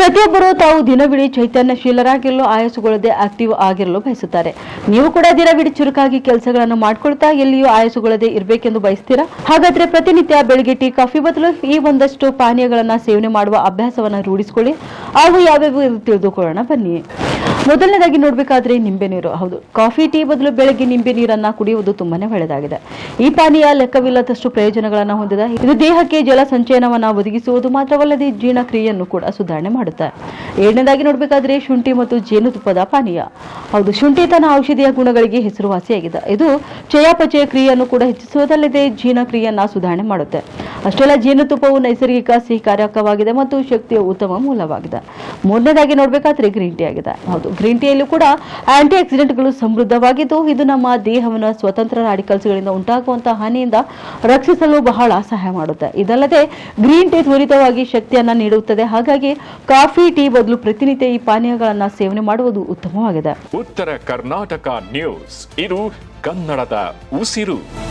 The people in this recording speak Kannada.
ಪ್ರತಿಯೊಬ್ಬರು ತಾವು ದಿನವಿಡಿ ಚೈತನ್ಯಶೀಲರಾಗಿರಲು ಆಯಾಸಗೊಳ್ಳದೆ ಆಕ್ಟಿವ್ ಆಗಿರಲು ಬಯಸುತ್ತಾರೆ. ನೀವು ಕೂಡ ದಿನವಿಡೀ ಚುರುಕಾಗಿ ಕೆಲಸಗಳನ್ನು ಮಾಡ್ಕೊಳ್ತಾ ಎಲ್ಲಿಯೂ ಆಯಾಸಗೊಳ್ಳದೆ ಇರಬೇಕೆಂದು ಬಯಸ್ತೀರಾ? ಹಾಗಾದ್ರೆ ಪ್ರತಿನಿತ್ಯ ಬೆಳಿಗ್ಗೆ ಟೀ, ಕಾಫಿ ಬದಲು ಈ ಒಂದಷ್ಟು ಪಾನೀಯಗಳನ್ನ ಸೇವನೆ ಮಾಡುವ ಅಭ್ಯಾಸವನ್ನ ರೂಢಿಸಿಕೊಳ್ಳಿ. ಹಾಗೂ ಯಾವ್ಯಾವ ತಿಳಿದುಕೊಳ್ಳೋಣ, ಬನ್ನಿ. ಮೊದಲನೇದಾಗಿ ನೋಡಬೇಕಾದ್ರೆ ನಿಂಬೆ ನೀರು. ಹೌದು, ಕಾಫಿ, ಟೀ ಬದಲು ಬೆಳಗ್ಗೆ ನಿಂಬೆ ನೀರನ್ನ ಕುಡಿಯುವುದು ತುಂಬಾನೇ ಒಳ್ಳೆಯದಾಗಿದೆ. ಈ ಪಾನೀಯ ಲೆಕ್ಕವಿಲ್ಲದಷ್ಟು ಪ್ರಯೋಜನಗಳನ್ನು ಹೊಂದಿದೆ. ಇದು ದೇಹಕ್ಕೆ ಜಲ ಸಂಚಯನವನ್ನು ಒದಗಿಸುವುದು ಮಾತ್ರವಲ್ಲದೆ ಜೀರ್ಣಕ್ರಿಯೆಯನ್ನು ಕೂಡ ಸುಧಾರಣೆ ಮಾಡುತ್ತೆ ಏಳನೇದಾಗಿ ನೋಡ್ಬೇಕಾದ್ರೆ ಶುಂಠಿ ಮತ್ತು ಜೇನುತುಪ್ಪದ ಪಾನೀಯ. ಹೌದು, ಶುಂಠಿ ತನ್ನ ಔಷಧೀಯ ಗುಣಗಳಿಗೆ ಹೆಸರುವಾಸಿಯಾಗಿದೆ. ಇದು ಚಯಾಪಚಯ ಕ್ರಿಯೆಯನ್ನು ಕೂಡ ಹೆಚ್ಚಿಸುವುದಲ್ಲದೆ ಜೀರ್ಣಕ್ರಿಯೆಯನ್ನ ಸುಧಾರಣೆ ಮಾಡುತ್ತೆ. ಅಷ್ಟೆಲ್ಲ ಜೇನುತುಪ್ಪವು ನೈಸರ್ಗಿಕ ಸಿಹಿಕಾರಕವಾಗಿದೆ ಮತ್ತು ಶಕ್ತಿಯ ಉತ್ತಮ ಮೂಲವಾಗಿದೆ. ಮೂರನೇದಾಗಿ ನೋಡಬೇಕಾದ್ರೆ ಗ್ರೀನ್ ಟೀ ಆಗಿದೆ. ಹೌದು, ಗ್ರೀನ್ ಟೀಯಲ್ಲೂ ಕೂಡ ಆಂಟಿ ಆಕ್ಸಿಡೆಂಟ್ಗಳು ಸಮೃದ್ಧವಾಗಿದ್ದು, ಇದು ನಮ್ಮ ದೇಹವನ್ನು ಸ್ವತಂತ್ರ ರಾಡಿಕಲ್ಸ್ಗಳಿಂದ ಉಂಟಾಗುವಂತಹ ಹಾನಿಯಿಂದ ರಕ್ಷಿಸಲು ಬಹಳ ಸಹಾಯ ಮಾಡುತ್ತೆ. ಇದಲ್ಲದೆ ಗ್ರೀನ್ ಟೀ ತ್ವರಿತವಾಗಿ ಶಕ್ತಿಯನ್ನ ನೀಡುತ್ತದೆ. ಹಾಗಾಗಿ ಕಾಫಿ, ಟೀ ಬದಲು ಪ್ರತಿನಿತ್ಯ ಈ ಪಾನೀಯಗಳನ್ನು ಸೇವನೆ ಮಾಡುವುದು ಉತ್ತಮವಾಗಿದೆ. ಉತ್ತರ ಕರ್ನಾಟಕ ನ್ಯೂಸ್. ಇದು ಕನ್ನಡದ ಉಸಿರು.